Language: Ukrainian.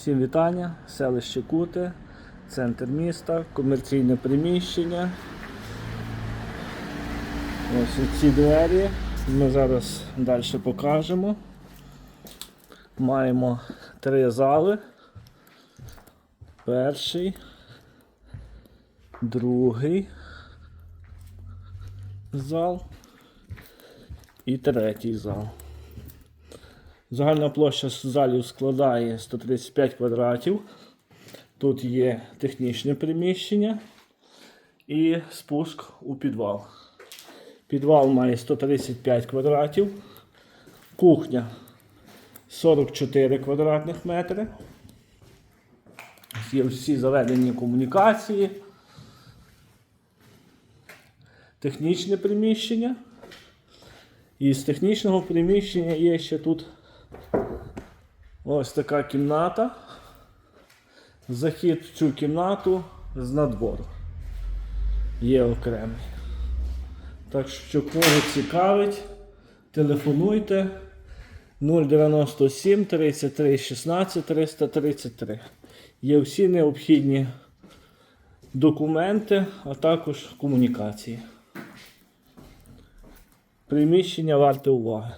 Всім вітання, селище Кути, центр міста, комерційне приміщення. Ось ці двері. Ми зараз далі покажемо. Маємо три зали. Перший, другий зал і третій зал. Загальна площа залів складає 135 квадратів. Тут є технічне приміщення і спуск у підвал. Підвал має 135 квадратів. Кухня 44 квадратних метри. Є всі заведені комунікації. Технічне приміщення. І з технічного приміщення є ще тут ось така кімната. Захід в цю кімнату з надвору. Є окремий. Так що кого цікавить, телефонуйте 097 33 16 333. Є всі необхідні документи, а також комунікації. Приміщення варте уваги.